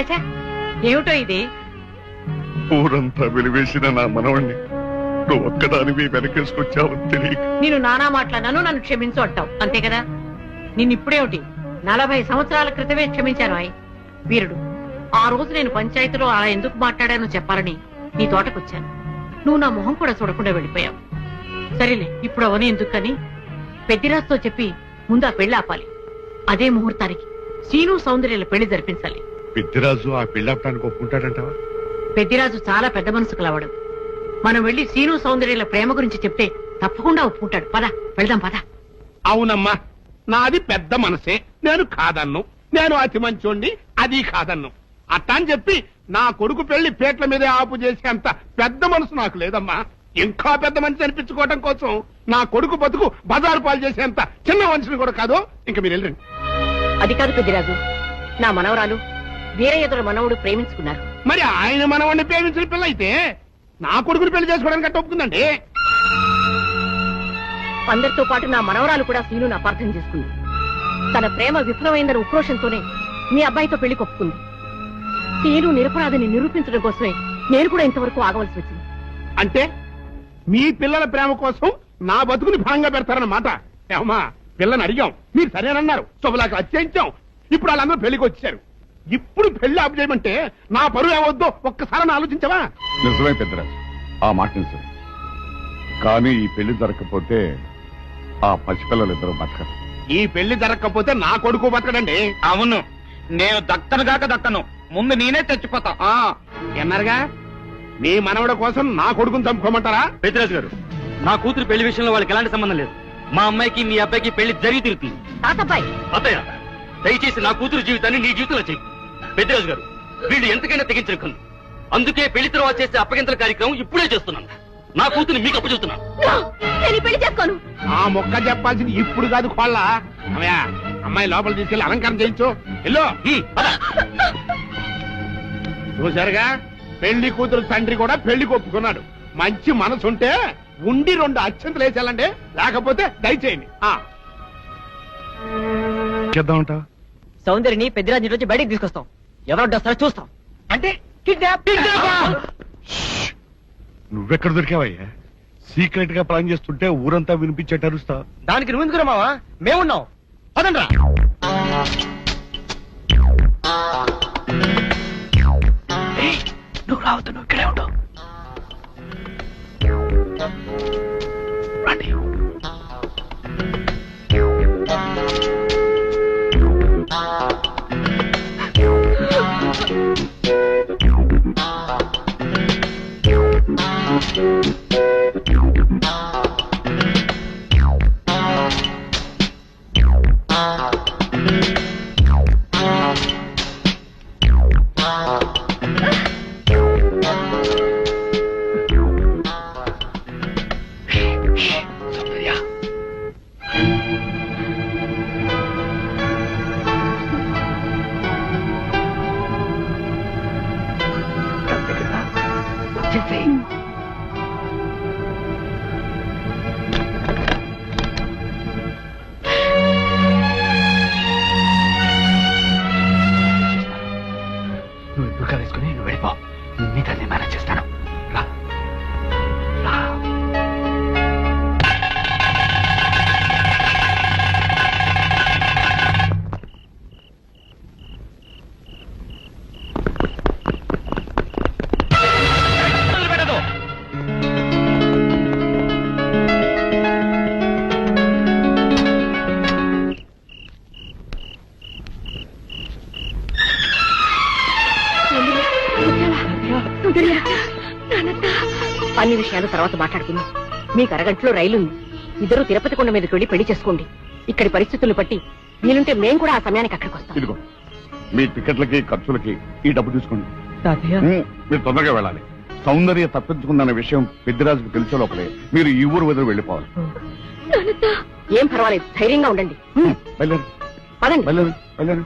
చచ్చా ఏమిటో ఇది? ఊరంతా వెలివేసిన నా మనవణ్ణి. నువ్వు ఒక్కదానివి వెనకేసుకొచ్చావని తెలియక. నేను నానా మాట్లాడినాను నన్ను క్షమించు అంటావు. అంతే కదా? నిన్ను ఇప్పుడేమిటి నలభై సంవత్సరాల క్రితమే క్షమించాను అయ్ వీరుడు ఆ రోజు నేను పంచాయతీలో అలా ఎందుకు మాట్లాడానో చెప్పాలని నీ తోటకొచ్చాను. నువ్వు నా మొహం కూడా చూడకుండా వెళ్ళిపోయావు. సరేలే ఇప్పుడు అవని ఎందుకని? పెద్దిరాజుతో చెప్పి ముందు ఆ పెళ్ళి ఆపాలి. అదే ముహూర్తానికి. సీను సౌందర్యాల పెళ్ళి జరిపించాలి. పెద్దిరాజు ఆ పెళ్ళాపడానికి ఒప్పుకుంటాడంటావా? పెద్దిరాజు చాలా పెద్ద మనసు కలవాడు మనం వెళ్ళి సీను సౌందర్యాల ప్రేమ గురించి చెప్తే తప్పకుండా ఒప్పుకుంటాడు. పద వెళ్దాం పద. అవునమ్మా నాది పెద్ద మనసే. నేను కాదన్ను. నేను అతి మంచోండి అది కాదన్ను. అట్టా అని చెప్పి నా కొడుకు పెళ్ళి పేట్ల మీదే ఆపు చేసేంత పెద్ద మనసు నాకు లేదమ్మా. ఇంకా పెద్ద మనిషి అనిపించుకోవడం కోసం నా కొడుకు బతుకు బజారు పాలు చేసేంత చిన్న మనిషిని కూడా కాదు. ఇంకా మీరు వెళ్ళండి. అది కాదు పెద్దిరాజు. నా మనవరాలు వీరయ్యదుల మనవుడు ప్రేమించుకున్నారు. మరి ఆయన మనవాడిని ప్రేమించిన పిల్ల అయితే నా కొడుకుని పెళ్ళి చేసుకోవడానికి అట్ట ఒప్పుకుందండి. అందరితో పాటు నా మనవరాలు కూడా సీనును అపార్థం చేసుకుంది. తన ప్రేమ విఫలమైందన్న ఉక్రోషంతోనే మీ అబ్బాయితో పెళ్ళి కొప్పుకుంది. సీను నిరపరాధిని నిరూపించడం కోసమే నేను కూడా ఇంతవరకు ఆగవలసి వచ్చింది. అంటే మీ పిల్లల ప్రేమ కోసం నా బతుకుని భాగంగా పెడతారన్నమాట. ఏమా పిల్లని అడిగాం. మీరు సరేనన్నారు. శుభలాకి అత్యంచాం ఇప్పుడు వాళ్ళందరూ పెళ్ళికి వచ్చారు. ఇప్పుడు పెళ్ళి ఆపు చేయమంటే నా పరువు ఏమవుద్దో ఒక్కసారి ఆలోచించవా? నిజమే పెద్దరాజు. ఆ మాట నిజమే. కానీ ఈ పెళ్ళి జరగకపోతే ఆ పసిపిల్లలిద్దరూ బతకరు. ఈ పెళ్ళి జరగకపోతే నా కొడుకు బతకడండి. అవును. నేను దక్కను గాక దక్కను. ముందు నేనే చచ్చిపోతా ఆ ఎన్నారుగా మీ మనవడ కోసం నా కొడుకుని చంపుకోమంటారా? పెద్దరాజు గారు నా కూతురు పెళ్ళి విషయంలో వాళ్ళకి ఎలాంటి సంబంధం లేదు. మా అమ్మాయికి మీ అబ్బాయికి పెళ్ళి జరిగి తిరుగుతుంది తాతబ్బాయి! అత్తయ్య దయచేసి నా కూతురు జీవితాన్ని నీ జీవితంలో చెయ్యి. పెద్దరాజు గారు వీళ్ళు ఎంతకైనా తెగించిన కన్ను. అందుకే పెళ్ళి తర్వాత చేసే అప్పగింతల కార్యక్రమం ఇప్పుడే చేస్తున్నాను. నా కూతురు మీకు అప్పచెప్తున్నాను నేను పెళ్ళి చేసుకోను ఆ మొక్క చెప్పాల్సింది ఇప్పుడు కాదు కోళ్ళ. అమ్మయ్యా అమ్మాయి లోపల తీసుకెళ్ళి అలంకారం చేయించు. ఎల్లో. చూశారుగా? పెళ్ళి కూతురు తండ్రి కూడా పెళ్ళి ఒప్పుకున్నాడు మంచి మనసు ఉంటే ఉండి రెండు అత్యంతలు వేసేయాలండి. లేకపోతే దయచేయండి. సౌందర్యని పెద్దిరాజు నుంచి బయటికి తీసుకొస్తాం. ఎవరు వస్తారో చూస్తాం. అంటే కిడ్నాప్ నువ్వెక్కడ దొరికావయ్యా? సీక్రెట్గా ప్లాన్ చేస్తుంటే ఊరంతా వినిపించేట అరుస్తా. దానికి నువ్వు ఎందుకు మావా? మేమున్నాం. పదండ్రా. నువ్వు రావద్దు నువ్వు ఇక్కడే ఉండు. నువ్వు విషయాలు తర్వాత మాట్లాడుకుందాం. మీకు అరగంటలో రైలు ఉంది ఇద్దరు తిరుపతి కొండ మీదకి వెళ్ళి పెళ్ళి చేసుకోండి. ఇక్కడి పరిస్థితులు బట్టి వీలుంటే మేం కూడా ఆ సమయానికి అక్కడికి వస్తాం. ఇదిగో మీ టికెట్లకి ఖర్చులకి ఈ డబ్బు తీసుకోండి. ఉమ్, మీరు తొందరగా వెళ్ళాలి. సౌందర్య తప్పించుకుందన్న విషయం పెద్దిరాజుకు తెలిసే లోపలే. మీరు ఈ ఊరు వదిలి వెళ్ళిపోవాలి. ఏం పర్వాలేదు ధైర్యంగా ఉండండి. ఉమ్, బయలుదేరు పదండి. బయలుదేరు బయలుదేరు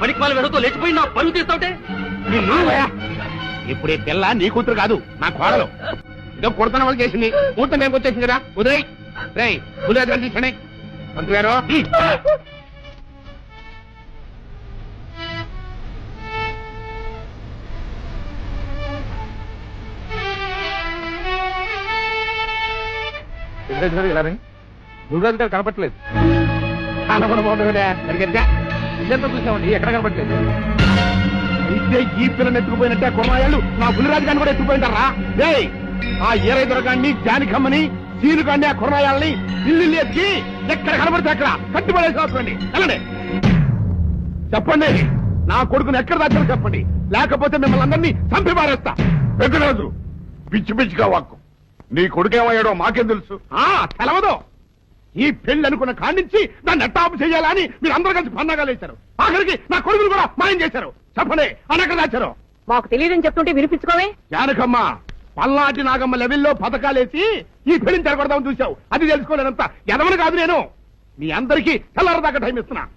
పనికిమాల పనికి లేచిపోయి నా పరువు తీస్తావుటే? నిన్ను? ఇప్పుడు ఈ పిల్ల నీ కూతురు కాదు నా కోడలు. ఇదో కుడతన వాళ్ళు చేసింది. కూతురు మేము వచ్చేసింది కదా ఉదయ్ రేయ్ ఉదయ్ తీసుకోండి. మంత్రి గారు. గురుగారు గారు కనపట్లేదు కనపడబోతుందా సరిగ్గా ఇదంతా చూసామండి ఎక్కడ కనపట్లేదు అయితే ఈ పిల్లని ఎత్తుకుపోయినట్టే కుర్మాయాలు నా బుల్లిరాజు గారిని కూడా ఎత్తుకుపోయింటారా? డే ఆ ఏరై దొరకాన్ని జానికమ్మని సీలు కాండి ఆ కుర్మాయాలని ఇల్లు ఎత్తి ఎక్కడ కనబడితే అక్కడ కట్టుబడేసి వస్తుంది వెళ్ళండి. చెప్పండి నా కొడుకుని ఎక్కడ దాచారో చెప్పండి. లేకపోతే మిమ్మల్ని అందరినీ చంపి మారేస్తా పెద్దరాజు పిచ్చి పిచ్చిగా వాక్కు. నీ కొడుకేమయ్యాడో మాకేం తెలుసు? ఆ తెలవదు. ఈ పెళ్ళి అనుకున్న కాడించి దాన్ని ఎట్టాపు చేయాలని మీరు అందరూ కలిసి పన్నాగాలు వేశారు ఆఖరికి నా కొడుకులు కూడా మాయం చేశారు. చెప్పండి అనక్కడ దాచారు మాకు తెలియదని చెప్తుంటే వినిపించుకోవే. జానకమ్మ పల్నాటి నాగమ్మ లెవెల్లో పథకాలేసి ఈ పెళ్ళిని తెరగొడదామని చూశావు. అది తెలుసుకోలేనంత ఎదవని కాదు నేను. మీ అందరికీ తెల్లారదాకా టైం ఇస్తున్నా.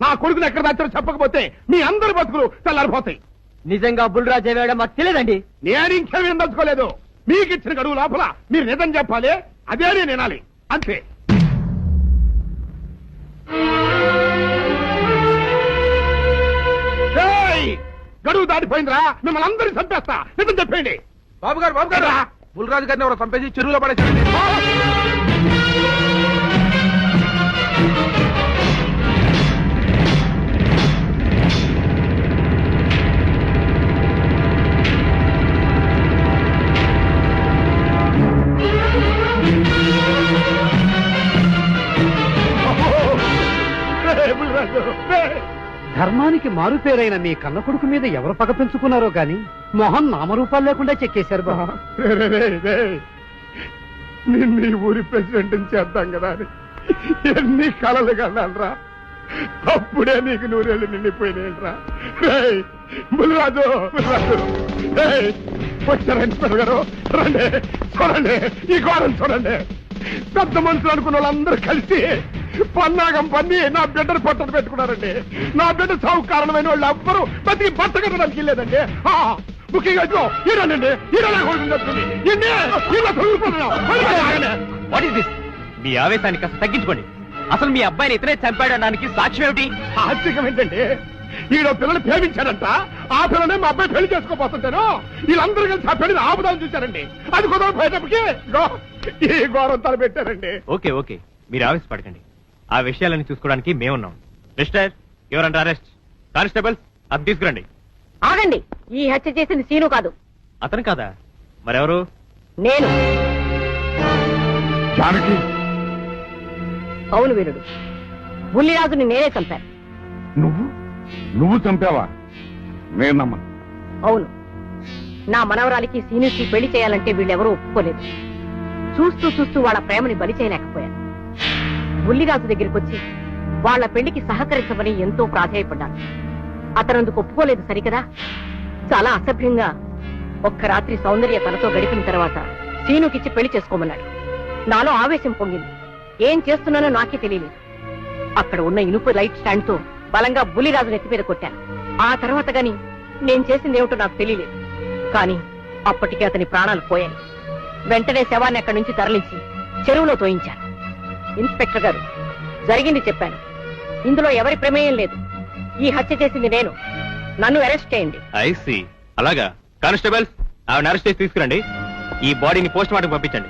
నా కొడుకుని ఎక్కడ దాచారో చెప్పకపోతే మీ అందరి బతుకులు తెల్లారిపోతాయి. నిజంగా బుల్రాజ్ అయ్యాడో మాకు తెలియదండి. నేను ఇంకేమీ దలుచుకోలేదు మీకు ఇచ్చిన గడువు లోపల మీరు నిజం చెప్పాలి అదే నేను వినాలి. అంతే! గడువు దాటిపోయిందిరా. మిమ్మల్ని అందరినీ చంపేస్తా. నిజం చెప్పండి బాబు గారు బాబు గారు బుల్రాజు గారిని ఎవరో చంపేసి చెరువులో పడేసి ధర్మానికి మారుపేరైన మీ కన్న కొడుకు మీద ఎవరు పగ పెంచుకున్నారో గాని మొహం నామరూపాలు లేకుండా చెక్కేశారు బాబా. రే, నిన్ను ఊరి ప్రెసిడెంట్ చేద్దాం కదా అని ఎన్ని కళలు కన్నానరా అప్పుడే నీకు నూరేళ్ళు నిండిపోయినాయిరా. రేయ్ బుల్రాజు బుల్రాజు రేయ్ రండి చూడండి ఈ ఘోరం చూడండి. పెద్ద మనుషులు అనుకున్న వాళ్ళందరూ కలిసి పన్నాగం పన్ని నా బిడ్డను పట్టలు పెట్టుకున్నారండి. నా బిడ్డ సాగు కారణమైన వాళ్ళు ఎవ్వరూ బతికి బట్ట కట్టడానికి లేదండి ముఖ్యంగా ఇదిగో. వాట్ ఇస్ దిస్ మీ ఆవేశాన్ని కాస్త తగ్గించుకోండి. అసలు మీ అబ్బాయిని ఇతనే చంపాడడానికి సాక్ష్యం ఏమిటి? ఆశ్చర్యం ఏంటండి? ఈడ పిల్లలు ప్రేమించారంట ఆ పిల్లనే మా అబ్బాయి పెళ్ళి చేసుకోపోతుంటాను వీళ్ళందరూ కలిసి ఆ పెళ్ళిని ఆపుదాన్ని చూశారండి. అది కుదరదు పోయేటప్పటికి ఇగో, ఈ ఘోరం తలపెట్టారండి ఓకే ఓకే. మీరు ఆవేశపడకండి. ఆ విషయాలను చూసుకోవడానికి మేమున్నాం. మిస్టర్ ఎవరంటే అరెస్ట్ కానిస్టేబుల్స్ అది తీసుకురండి. ఆగండి. ఈ హత్య చేసింది సీను కాదు. అతను కాదా? మరెవరు? నేను. జానకి అవును వీరుడు. బుల్లిరాజుని నేనే చంపాను. నువ్వు? నువ్వు చంపావా? నేను నమ్మను. అవును. నా మనవరాలికి సీనుకి పెళ్ళి చేయాలంటే వీళ్ళెవరూ ఒప్పుకోలేదు. చూస్తూ చూస్తూ వాళ్ళ ప్రేమని బలి చేయలేకపోయాను. బుల్లిరాజు దగ్గరికి వచ్చి వాళ్ళ పెళ్ళికి సహకరించమని ఎంతో ప్రాధాయపడ్డాను అతనందుకు ఒప్పుకోలేదు సరికదా? చాలా అసభ్యంగా ఒక్క రాత్రి సౌందర్య తనతో గడిపిన తర్వాత సీనుకిచ్చి పెళ్ళి చేసుకోమన్నాడు. నాలో ఆవేశం పొంగింది. ఏం చేస్తున్నానో నాకే తెలియలేదు. అక్కడ ఉన్న ఇనుపు లైట్ స్టాండ్తో బలంగా బుల్లిరాజు నెత్తి మీద కొట్టాను. ఆ తర్వాత గాని నేను చేసిందేమిటో నాకు తెలియలేదు. కానీ అప్పటికే అతని ప్రాణాలు పోయాయి. వెంటనే శవాన్ని అక్కడి నుంచి తరలించి చెరువులో తోయించాను. ఇన్స్పెక్టర్ గారు. జరిగింది చెప్పాను. ఇందులో ఎవరి ప్రమేయం లేదు. ఈ హత్య చేసింది నేను. నన్ను అరెస్ట్ చేయండి. ఐసి అలాగా. కానిస్టేబుల్స్ ఆవిడ అరెస్ట్ చేసి తీసుకురండి. ఈ బాడీని పోస్ట్ మార్టం పంపించండి.